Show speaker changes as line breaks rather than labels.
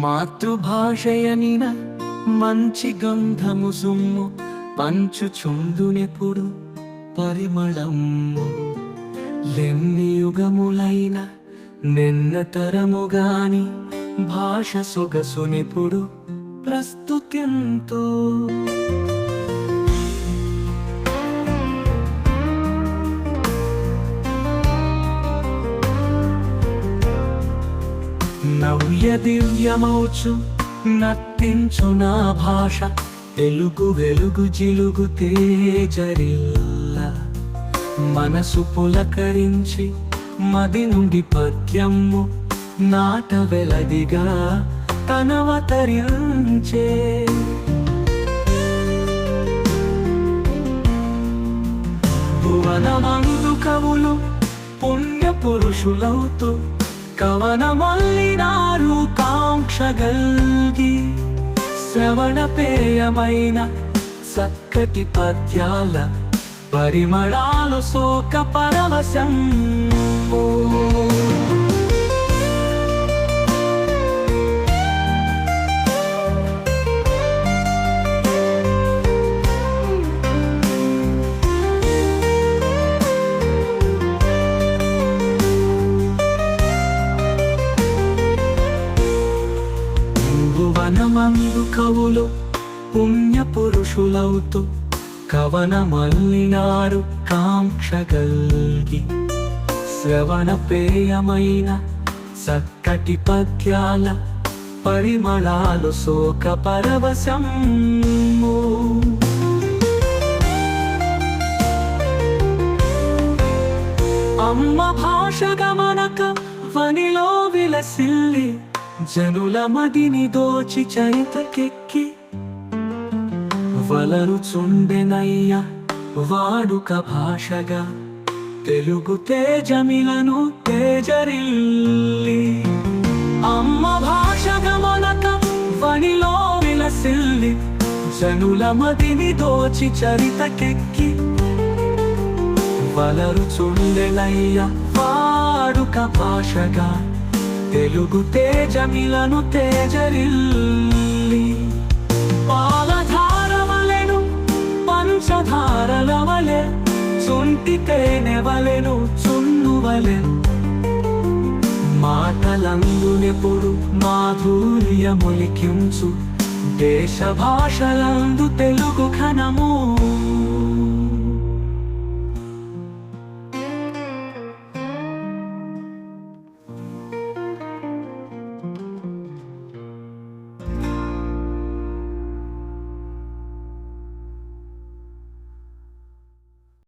మాతృభాషయనిన మంచి గంధము సుమ్ము పంచుచుందునెప్పుడు పరిమళం. లెన్ని యుగములైన నిన్న తరముగాని భాష సొగసునిప్పుడు ప్రస్తుత్యంతో శ్రవ్య దివ్యమౌచు నర్తించు నా భాష తెలుగు వెలుగు జిలుగు తేజరిల్ల. మనసు పులకరించి మది నుండి పద్యము నాట వెలదిగా తనవతరించే. భువనమందు కవులు పుణ్య పురుషులవుతూ కవన మల్లినారు శ్రవణపేయమైన శ్రవణ పేయమైన చక్కటి పద్యాల పరిమళాలు శోక పరవశం. వనమందు కవులు పుణ్య పురుషులవుతూ కవన మల్లినారు కాంక్షగల్గి. శ్రవణ పేయమైన చక్కటి పద్యాల పరిమళాలు శోక పరవశం అమ్మ భాష గమనక వనిలో విలసిల్లి జనుల మదిని దోచి చరితకెక్కి వలరుచుండెనయ్య వాడుక భాషగా తెలుగు తేజమిలను తేజరిల్లి. అమ్మ భాషగా గమనక వనిలో విలసిల్లి జనుల మదిని దోచి చరితకెక్కి వలరుచుండెనయ్య వాడుక భాషగా తెలుగు తేజమిలను తేజరిల్లి. పాలధారవలెను పంచధారలవలె చుంటి తేనెవలెను చున్నువలె మాటలందునెప్పుడు మాధుర్యములికించు దేశ భాషలందు తెలుగు ఘనము.